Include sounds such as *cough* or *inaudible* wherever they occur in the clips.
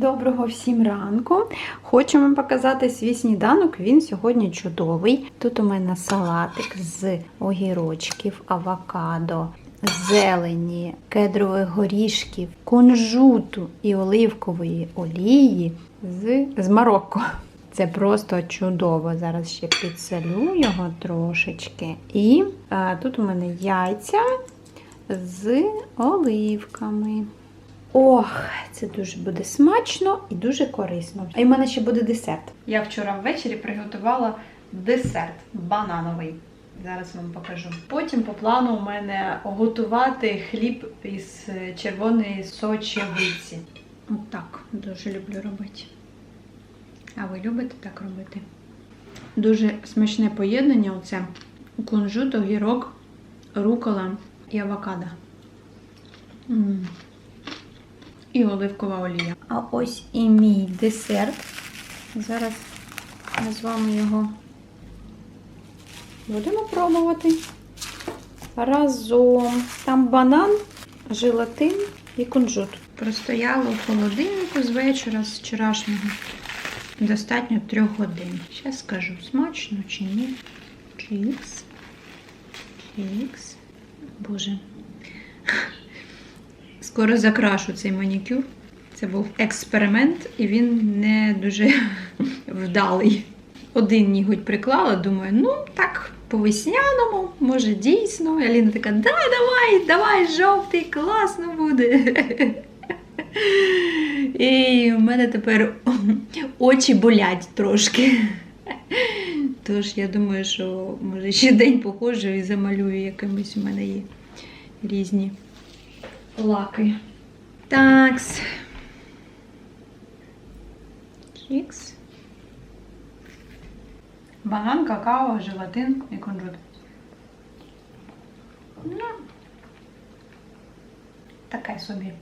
Доброго всім ранку! Хочу вам показати свій сніданок. Він сьогодні чудовий. Тут у мене салатик з огірочків, авокадо, зелені, кедрових горішків, кунжуту і оливкової олії з, з Марокко. Це просто чудово. Зараз ще підсолю його трошечки. І а, тут у мене яйця з оливками. Ох, це дуже буде смачно і дуже корисно. А й в мене ще буде десерт. Я вчора ввечері приготувала десерт банановий. Зараз вам покажу. Потім по плану у мене готувати хліб із червоної сочевиці. Отак дуже люблю робити. А ви любите так робити? Дуже смачне поєднання оце кунжут, огірок, рукола і авокадо. М. І оливкова олія. А ось і мій десерт. Зараз ми з вами його будемо пробувати. Разом. Там банан, желатин і кунжут. Простояло в холодильнику з вечора, з вчорашнього. Достатньо трьох годин. Зараз скажу, смачно чи ні. Чікс. Чікс. Боже. Скоро закрашу цей манікюр. Це був експеримент, і він не дуже *laughs* вдалий. Один ніготь приклала, думаю, ну так, по весняному, може дійсно. Аліна така, да, давай, давай, жовтий, класно буде. І в мене тепер *laughs* очі болять трошки. Тож я думаю, що може ще день походжу і замалюю якимось у мене є різні лаки. Такс. Чікс. Банан, какао, желатин і кунжут. Ну, таке собі.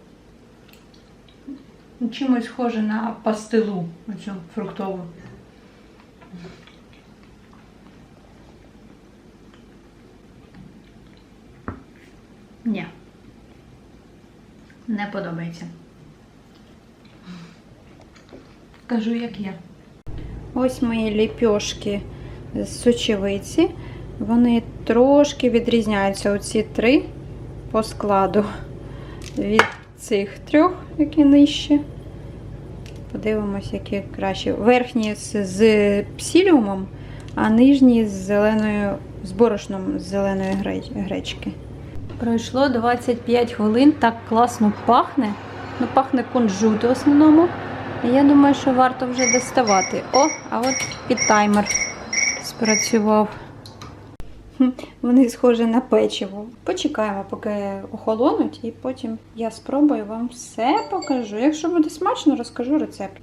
Чимось схоже на пастилу, оцю фруктову. Ні. Не подобається. Кажу, як є. Ось мої ліпьошки з сочевиці. Вони трошки відрізняються оці три по складу від цих трьох, які нижче. Подивимось, які краще. Верхні з, з псіліумом, а нижні з зеленою, з борошном з зеленої гречки. Пройшло 25 хвилин, так класно пахне. Ну, пахне кунжут в основному. Я думаю, що варто вже доставати. О, а от і таймер спрацював. Вони схожі на печиво. Почекаємо, поки охолонуть, і потім я спробую вам все покажу. Якщо буде смачно, розкажу рецепт.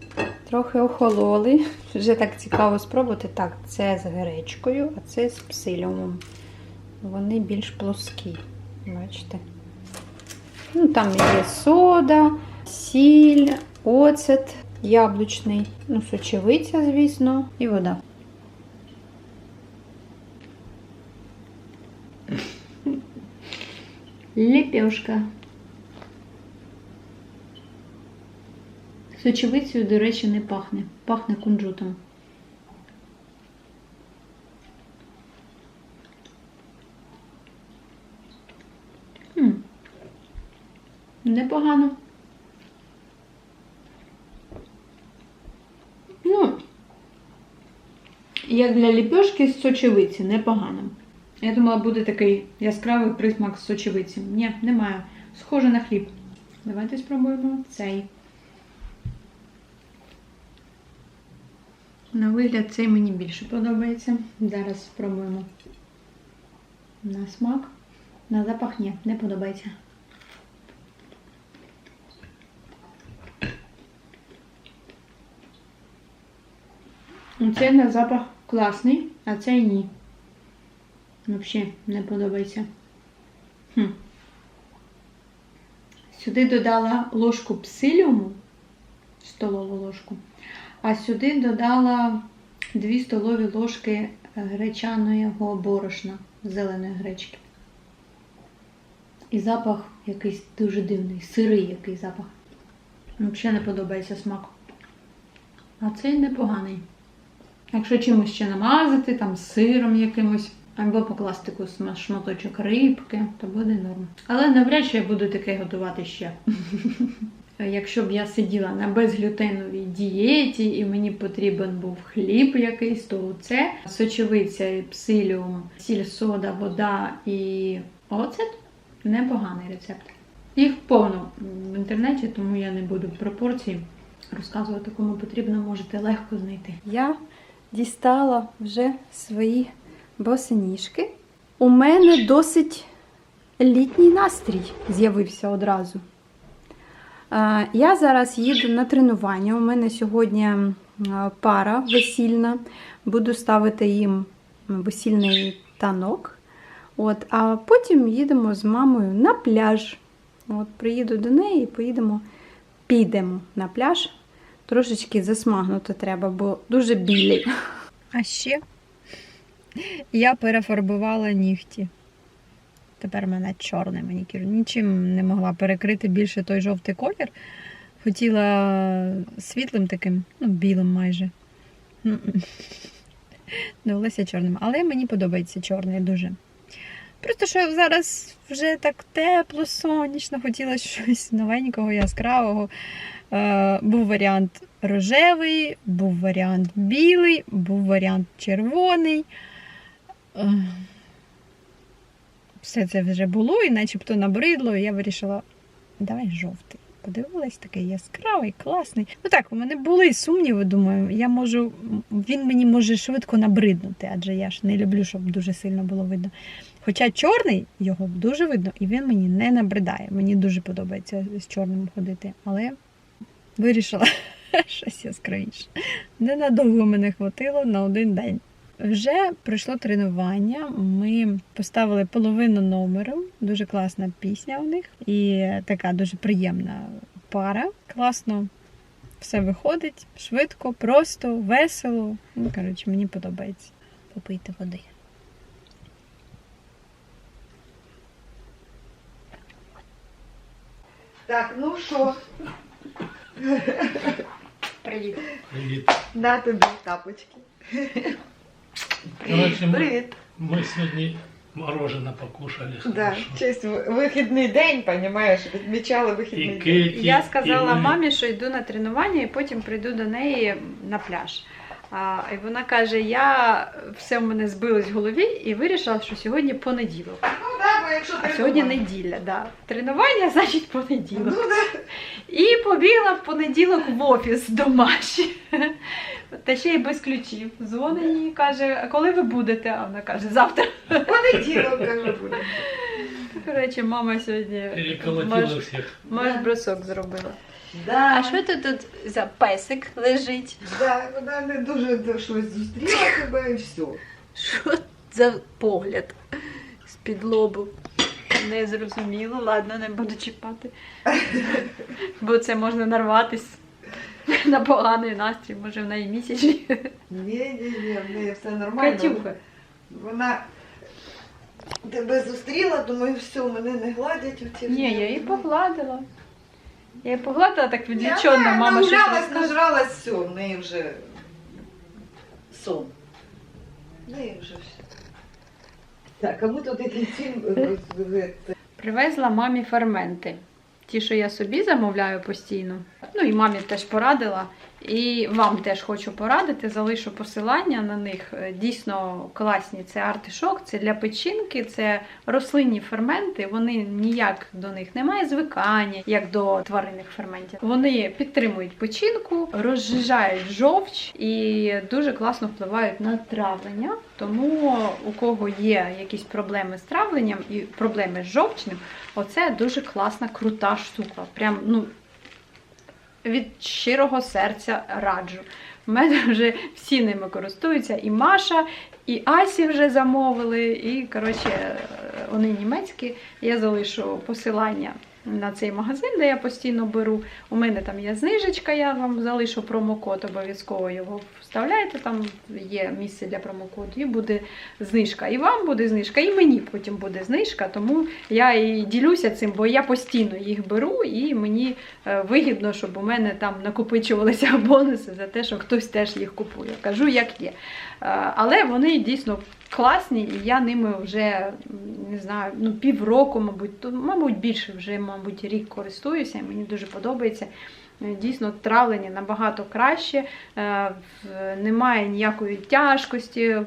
Трохи охололи. Вже так цікаво спробувати. Так, це з гречкою, а це з псиліумом. Вони більш плоскі. Бачите? Ну, там є сода, сіль, оцет, яблучний, ну, сочевиця, звісно, і вода. Лепешка. Сочевицею, до речі, не пахне. Пахне кунжутом. М. Непогано. Ну, як для ліпешки з сочевиці, непогано. Я думала, буде такий яскравий присмак з сочевиці. Ні, немає. Схоже на хліб. Давайте спробуємо цей. На вигляд цей мені більше подобається. Зараз спробуємо. На смак. На запах ні, не подобається. Цей на запах класний, а цей ні. Взагалі не подобається. Хм. Сюди додала ложку псиліуму, столову ложку, а сюди додала 2 столові ложки гречаного борошна зеленої гречки. І запах якийсь дуже дивний, сирий який запах. Взагалі не подобається смак. А цей непоганий. Якщо чимось ще намазати, там сиром якимось, або покласти шматочок рибки, то буде норм. Але навряд чи я буду таке готувати ще. *laughs* Якщо б я сиділа на безглютеновій дієті і мені потрібен був хліб якийсь, то це сочевиця, псиліум, сіль, сода, вода і оцет непоганий рецепт. Їх повно в інтернеті, тому я не буду пропорції розказувати, кому потрібно, можете легко знайти. Я дістала вже свої босоніжки. У мене досить літній настрій з'явився одразу. Я зараз їду на тренування. У мене сьогодні пара весільна. Буду ставити їм весільний танок. От, а потім їдемо з мамою на пляж. От, приїду до неї і поїдемо, підемо на пляж. Трошечки засмагнути треба, бо дуже білі. А ще я перефарбувала нігті. Тепер в мене чорний манікюр. Нічим не могла перекрити більше той жовтий колір. Хотіла світлим таким, ну, білим майже. М-м. Довелося чорним. Але мені подобається чорний дуже. Просто що зараз вже так тепло, сонячно, хотілося щось новенького, яскравого. Е, був варіант рожевий, був варіант білий, був варіант червоний. Е, все це вже було і начебто набридло, і я вирішила, давай жовтий. Подивилась, такий яскравий, класний. Ну так, у мене були сумніви, думаю, я можу, він мені може швидко набриднути, адже я ж не люблю, щоб дуже сильно було видно. Хоча чорний його дуже видно, і він мені не набридає. Мені дуже подобається з чорним ходити. Але вирішила *laughs* щось яскравіше. Ненадовго мене хватило на один день. Вже пройшло тренування. Ми поставили половину номеру. Дуже класна пісня у них і така дуже приємна пара. Класно все виходить, швидко, просто, весело. Ну, коротше, мені подобається. Попийте води. Так, ну що, Привіт. Привіт. на тобі тапочки. Короче, мы, Привіт. мы сегодня мороженое покушали. Да, хорошо. честь ви- вихідний день, понімаєш, відмічали вихідний И день. Кети, Я и сказала мы. мамі, що йду на тренування і потім прийду до неї на пляж. А, і вона каже: я все в мене збилось в голові і вирішила, що сьогодні понеділок. Ну якщо А сьогодні неділя, да. Тренування, *laughs* значить Ну понеділок. да. І побігла в понеділок в офіс до Маші. *laughs* Та ще й без ключів. Дзвонить їй каже, а коли ви будете? А вона каже, завтра. Понеділок, каже, буде. Коротше, мама сьогодні всех. бросок зробила. Да, А що тут тут за песик лежить? Да, вона не дуже щось зустріла тебе і все. Що за погляд з-під лобу? Не зрозуміло, ладно, не буду чіпати. Бо це можна нарватись на поганий настрій, може в неї місячні. Ні, ні, ні, в неї все нормально. Катюха. Вона тебе зустріла, думаю, все, мене не гладять. оці Ні, я її погладила. Я її погладила так Ні, відліченно, мама щось нагулялась, розкаже. нажралась, все, в неї вже сон. В неї вже все. Так, а ми тут е, е, е, Привезла мамі ферменти. Ті, що я собі замовляю постійно. Ну і мамі теж порадила. І вам теж хочу порадити. Залишу посилання на них. Е, Дійсно класні. Це артишок, це для печінки, це рослинні ферменти. Вони ніяк до них немає звикання, як до тваринних ферментів. Вони підтримують печінку, розжижають жовч і дуже класно впливають на травлення. Тому у кого є якісь проблеми з травленням і проблеми з жовчним, оце дуже класна, крута штука. Прям ну від щирого серця раджу. У мене вже всі ними користуються. І Маша, і Асі вже замовили. І, коротше, вони німецькі. Я залишу посилання на цей магазин, де я постійно беру. У мене там є знижечка, я вам залишу промокод, обов'язково його вставляєте. Там є місце для промокоду, і буде знижка. І вам буде знижка, і мені потім буде знижка. Тому я і ділюся цим, бо я постійно їх беру, і мені е, вигідно, щоб у мене там накопичувалися *laughs* бонуси за те, що хтось теж їх купує. Кажу, як є. Е, Але вони дійсно класні, і я ними вже не знаю, ну півроку, мабуть, то, мабуть, більше вже, мабуть, рік користуюся, мені дуже подобається. Е, Дійсно, травлення набагато краще, е, немає ніякої тяжкості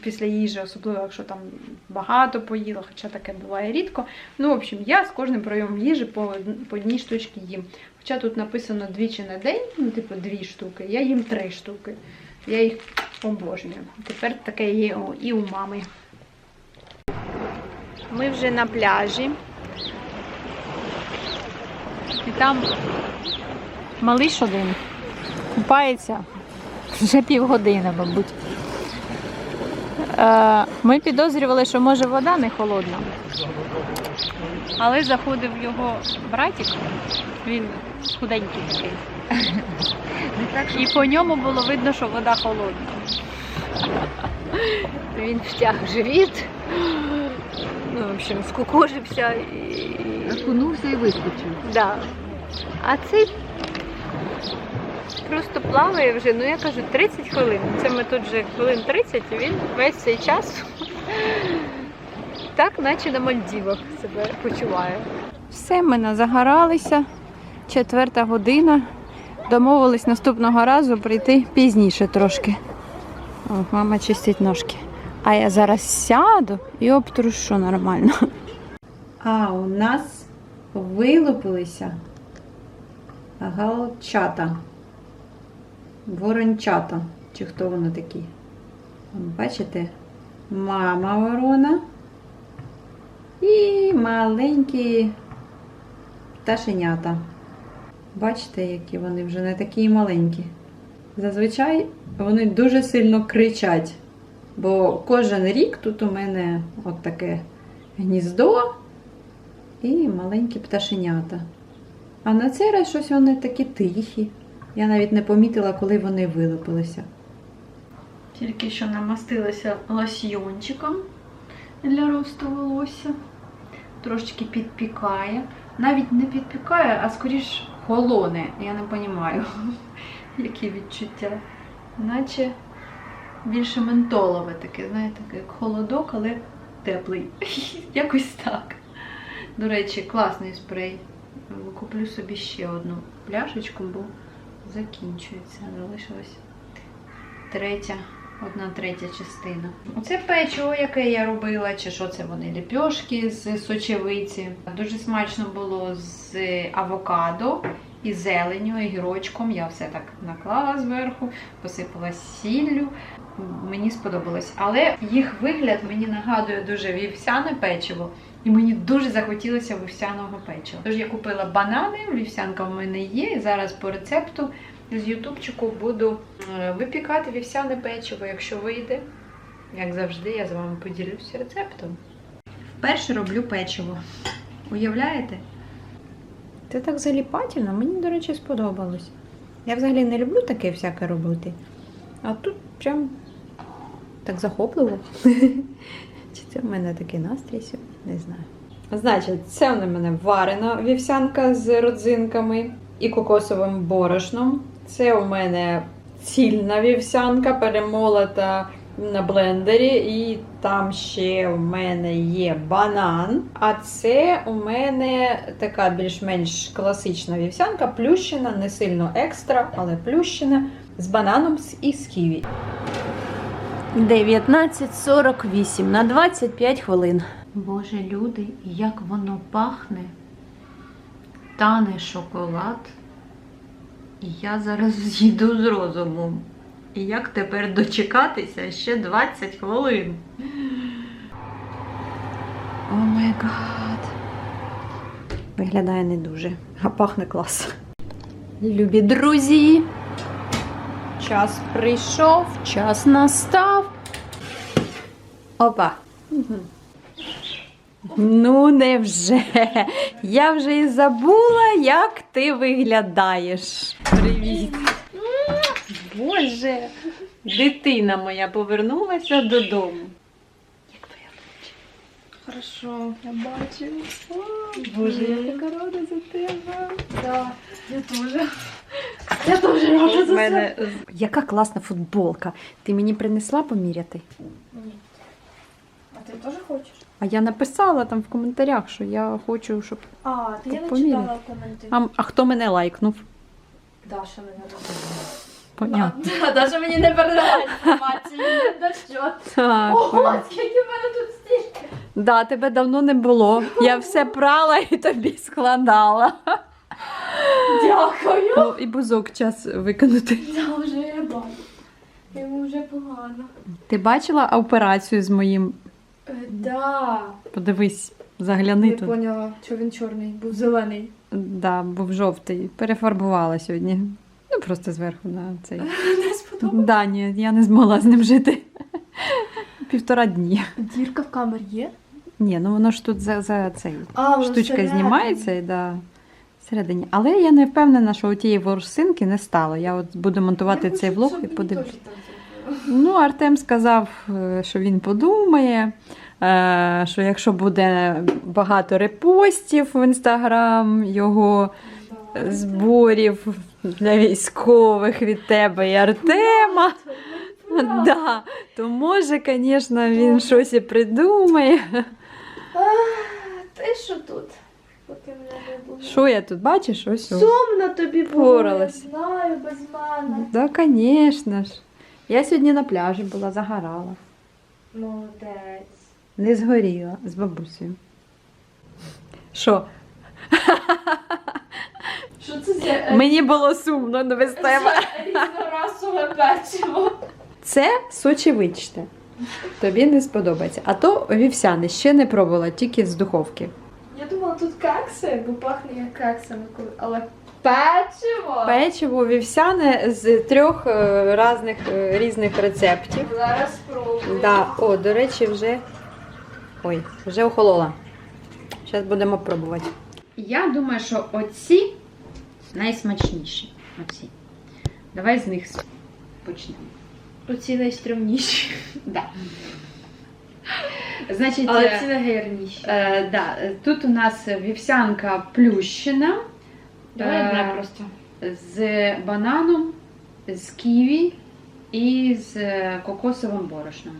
після їжі, особливо якщо там багато поїла, хоча таке буває рідко. Ну, в общем, я з кожним прийомом їжі по одній штучці їм. Хоча тут написано двічі на день, ну, типу, дві штуки, я їм три штуки. Я їх обожнюю. Тепер таке є і у мами. Ми вже на пляжі. І там малиш один купається вже півгодини, мабуть. Е, Ми підозрювали, що може вода не холодна. Але заходив його братик, він худенький такий. І по ньому було видно, що вода холодна. Він втяг живіт, ну, в общем, скукожився і. Окунувся і вискочив. Да. А цей просто плаває вже, ну я кажу, 30 хвилин. Це ми тут вже хвилин 30, і він весь цей час так, наче на Мальдівах себе почуває. Все, ми назагоралися. Четверта година. Домовились наступного разу прийти пізніше трошки. О, мама чистить ножки. А я зараз сяду і обтрушу нормально. А у нас вилупилися галчата, ворончата, чи хто вони такі. Бачите, мама ворона і маленькі пташенята. Бачите, які вони вже не такі маленькі. Зазвичай вони дуже сильно кричать, бо кожен рік тут у мене от таке гніздо і маленькі пташенята. А на цей раз щось вони такі тихі. Я навіть не помітила, коли вони вилупилися. Тільки що намастилася лосьйончиком для росту волосся. Трошечки підпікає. Навіть не підпікає, а скоріш холоне. Я не розумію, *laughs* які відчуття. Наче більше ментолове таке, знаєте, як холодок, але теплий. *laughs* Якось так. До речі, класний спрей. Куплю собі ще одну пляшечку, бо закінчується. Залишилась третя, одна третя частина. Оце печиво, яке я робила, чи що це вони ліпьошки з сочевиці. Дуже смачно було з авокадо і зеленю, і гірочком. Я все так наклала зверху, посипала сіллю. Мені сподобалось. Але їх вигляд мені нагадує дуже вівсяне печиво. І мені дуже захотілося вівсяного печива. Тож я купила банани, вівсянка в мене є. І зараз по рецепту з ютубчику буду е, випікати вівсяне печиво, якщо вийде. Як завжди, я з вами поділюся рецептом. Вперше роблю печиво. Уявляєте? Це так заліпательно, мені, до речі, сподобалось. Я взагалі не люблю таке всяке робити. А тут прям так захопливо. *laughs* Чи це в мене такий настрій сьогодні? Не знаю. Значить, це у мене варена вівсянка з родзинками і кокосовим борошном. Це у мене цільна вівсянка, перемолота на блендері. І там ще у мене є банан. А це у мене така більш-менш класична вівсянка, плющена, не сильно екстра, але плющена з бананом і з ківі. 19.48 на 25 хвилин. Боже, люди, як воно пахне. Тане шоколад. Я зараз *laughs* з'їду з розумом. І як тепер дочекатися ще 20 хвилин? О май гад. Виглядає не дуже, а пахне клас. Любі друзі, час прийшов, час настав. Опа. Ну, невже. Я вже і забула, як ти виглядаєш. Привіт. Боже, дитина моя повернулася додому. Як твоя ночі? Хорошо, я бачу. Боже, я така рада за тебе. Да, я тоже. Я тоже рада У мене яка класна футболка. Ти мені принесла поміряти? Ні. А ти теж хочеш? А я написала там в коментарях, що я хочу, щоб. А, ти я не читала коменти. А, а хто мене лайкнув? Даша мене Понятно. розповіла. Даша мені не передала інформацію, не до що. Так. Ого, скільки в мене тут стільки. Да, тебе давно не було. Я все прала і тобі складала. Дякую. О, і бузок час виконати. Да, вже я бачу. Йому вже погано. Ти бачила операцію з моїм? Е, Да. Подивись, загляни Не тут. поняла, що він чорний, був зелений. Да, був жовтий. Перефарбувала сьогодні. Ну, просто зверху на цей. *laughs* Не сподобалось. Да, ні, я не змогла з ним жити. *laughs* Півтора дні. Дірка в камері є? Ні, ну воно ж тут за, за цей. А, воно Штучка всередині. знімається і да. Всередині. Але я не впевнена, що у тієї ворсинки не стало. Я от буду монтувати Я цей хочу, влог щоб і мені подивлюся. теж так зробили. Ну, Артем сказав, е, що він подумає, що якщо буде багато репостів в інстаграм його зборів для військових від тебе і Артема, да, то може, звісно, він щось і придумає. Ти що тут? Що я тут бачиш? Ось. Сумно тобі було, я знаю, без мене. Да, звісно ж. Я сьогодні на пляжі була, загорала. Молодець. Не згоріла з бабусею. Що? Що це за Мені було сумно не без тебе. Це різнорасове печиво? Це сочевичте. Тобі не сподобається. А то вівсяне ще не пробувала, тільки з духовки. Я думала, тут кекси, бо пахне як кексами, але печиво! Печиво вівсяне з трьох е, разних, е, різних рецептів. Зараз спробую. Да. О, до речі, вже. Ой, вже охолола. Зараз будемо пробувати. Я думаю, що оці найсмачніші. Оці. Давай з них почнемо. Оці найстрімніші. Да. Значить, Але е, ці найгарніші. е, да, тут у нас вівсянка плющена Давай е, просто. з бананом, з ківі і з е, кокосовим борошном.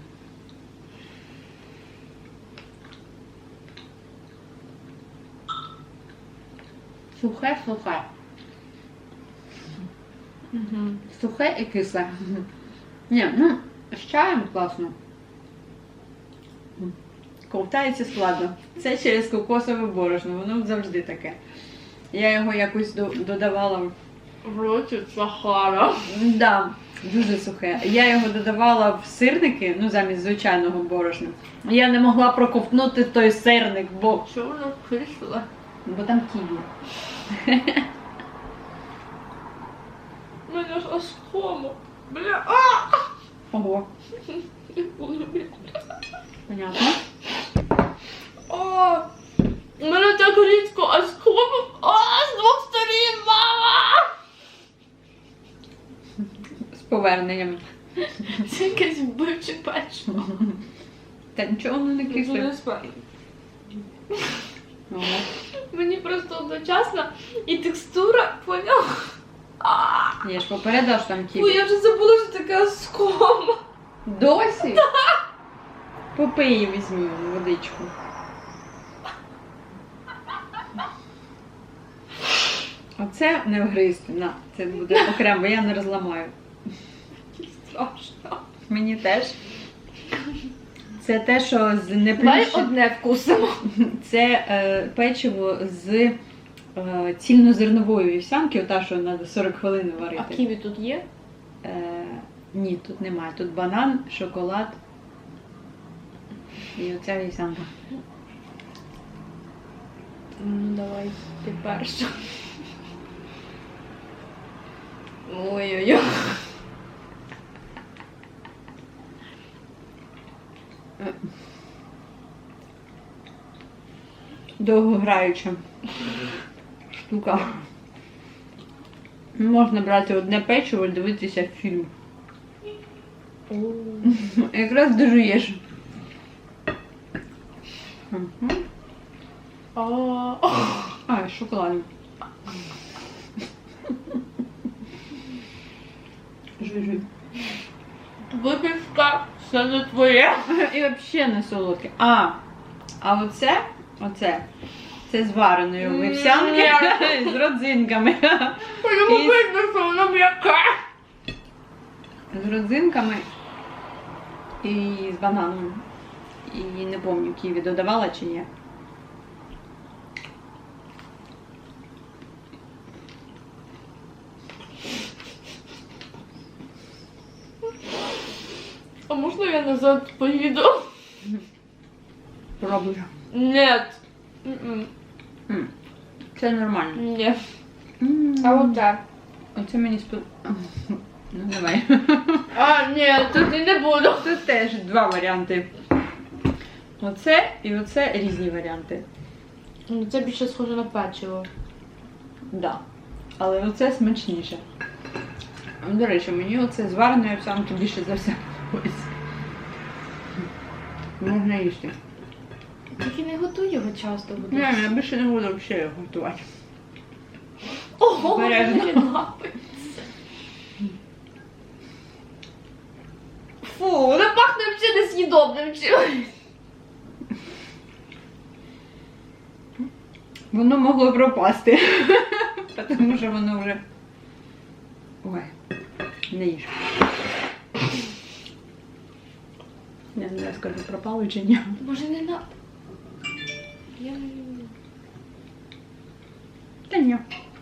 Сухе, сухе. Угу. Сухе і кисле. Ні, ну, з чаєм класно. Ковтається складно. Це через кокосове борошно, воно завжди таке. Я його якось до- додавала. в- роті Сахара. Да, дуже сухе. Я його додавала в сирники, ну замість звичайного борошна. Я не могла проковтнути той сирник, бо, Що воно кисле? Бо там ківі. Мене ж аж. Бля, а! Ого, понятно. О! Мене так рідко аж кому. А, з двох сторін, мама! З поверненням. Це якесь вбивче печиво. Та нічого воно не кисле. Дуже смачно. Ого. Мені просто одночасно і текстура, поняв? Я ж попередила, що там Ой, я вже забула, що таке скома. Досі? Попий візьмі водичку. Оце не вгризти. На, це буде окремо, бо я не розламаю. Страшно. Мені теж. Це те, що з Давай неплющ... одне вкусимо. *laughs* Це е, печиво з е, цільнозернової вівсянки, ота, що треба 40 хвилин варити. А ківі тут є? Е, ні, тут немає. Тут банан, шоколад і оця вівсянка. Ну, давай, ти перша. Ой-ой-ой. Довгограюча штука. Можна брати одне печиво і дивитися фільм. Якраз дожуєш. А, А, шоколадом. Жуй, жуй. Випічка, все не твоє. І взагалі не солодке. А, а оце, оце, це з вареної Ні. вівсянки *laughs* з родзинками. І- воно м'яке. З родзинками і з бананом. І не пам'ятаю, ківі додавала чи ні. А можна я назад поїду? Пробую. Нет. М-м. М, Це нормально. Ні. М. А оце? Оце мені сподобалося. *laughs* Ну давай. А, ні, тут і не буду. Тут теж два варіанти. Оце і оце різні варіанти. Ну, Це більше схоже на печиво. Да. Але оце смачніше. До речі, мені оце з вареної овсянки більше за все подобається. Можна їсти. Тільки не готуй його часто. будь Ні, ласка. я більше не буду взагалі готувати. Ого, Обережно. мені. Фу, воно пахне взагалі несъїдобним чимось. Воно могло пропасти. Тому що воно вже. Ой, не їж. Я не знаю, скажу, пропало чи ні. Може не на. Я. Та ні.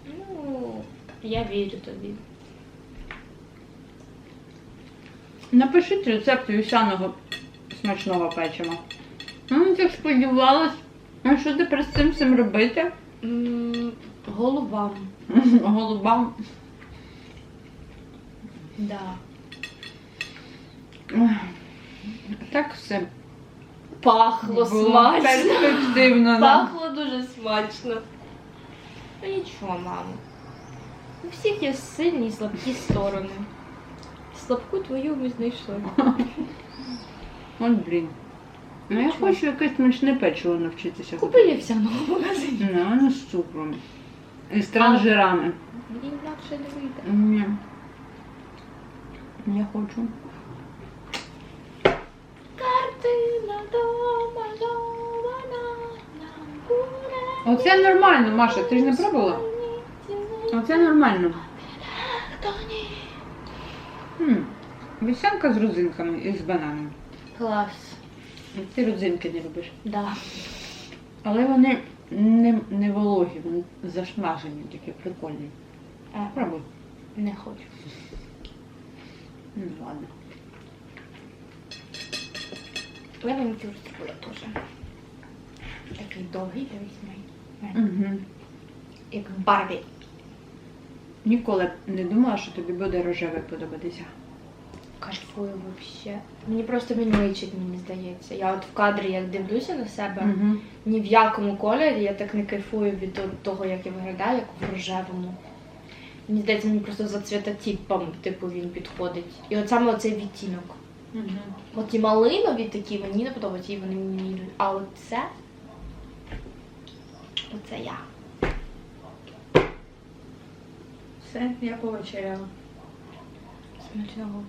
Ну, я вірю тобі. Напишіть рецепт вівсяного смачного печива. Ну, так сподівалась. А що тепер з цим всім робити? Голубам. *laughs* Голубам. Да. Так все Пахло було смачно. перспективно. да. Пахло дуже смачно. Ну нічого, мамо. У всіх є сильні і слабкі сторони. Слабку твою ми знайшли. От блін. Ну я хочу якесь смачне печиво навчитися. Купили в в магазині. Ну, а не з цукром. І з транжирами. Мені інакше не вийде. Ні. Я хочу. Картина дома домана нам буде. Оце нормально, Маша, ти ж не пробувала? Оце нормально. М, Вівсянка з родзинками і з бананом. Клас. Ти родзинки не любиш. Да. Але вони не, не вологі, вони зашмажені, такі прикольні. Е, Пробуй. не хочу. Ну ладно. Цю я теж. Такий довгий дивись мій. Угу. Як Барбі. Ніколи не думала, що тобі буде рожеве подобатися. Кайфую вообще. Мені просто він личить, мені здається. Я от в кадрі як дивлюся на себе, Угу. ні в якому кольорі я так не кайфую від того, як я виглядаю, як в рожевому. Мені здається, мені просто за цвітотипом, типу, він підходить. І от саме оцей відтінок. Угу. От ті малинові такі мені не подобаються, і вони мені не йдуть. А оце. Оце я. Все, я повечеряла. Смачного.